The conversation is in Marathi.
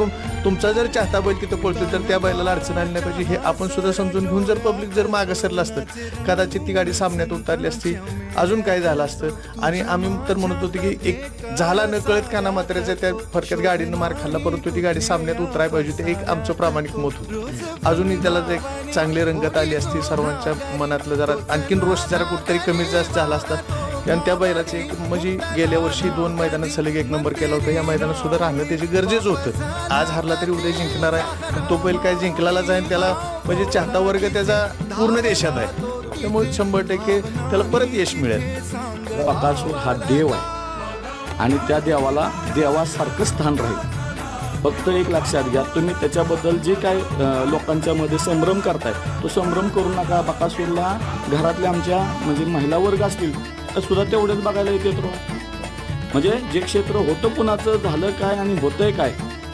पण तुमचा जर चाहता बैल तिथं पळतो तर त्या बैलाला अडचण आली नाही पाहिजे. हे आपण सुद्धा समजून घेऊन जर पब्लिक जर मागं सरलं असतं कदाचित ती गाडी सामन्यात उतरली असती अजून काय झालं असतं? आणि आम्ही तर म्हणत होतो की एक झाला न कळत काना मात्र्याच्या त्या फरक्यात गाडीनं मार खाल्ला परंतु ती गाडी सामन्यात उतरायला पाहिजे ते एक आमचं प्रामाणिक मत होतं. अजूनही त्याला जर एक चांगली रंगत आली असती. सर्वांच्या मनातलं जरा आणखीन रोष जरा कुठेतरी कमी जास्त झाला असता. आणि त्या बैलाचे एक म्हणजे गेल्या वर्षी दोन मैदानात सलग एक नंबर केला होता. या मैदानात सुद्धा राहणं त्याची गरजेचं होतं. आज हरला तरी उद्या जिंकणार आहे. तो बैल काय जिंकलाला जाईल त्याला म्हणजे चाहता वर्ग त्याचा पूर्ण देशात आहे. त्यामुळे शंभर टक्के त्याला परत यश मिळेल. बकासूर हा देव आहे. आणि त्या देवाला देवासारखं स्थान राहील. फक्त एक लक्षात घ्या तुम्ही त्याच्याबद्दल जे काय लोकांच्या मध्ये संभ्रम करताय तो संभ्रम करू नका. बकासूरला घरातल्या आमच्या म्हणजे महिला वर्ग असतील तर सुद्धा तेवढेच बघायला येते म्हणजे जे क्षेत्र होतं कुणाचं झालं काय आणि होतंय काय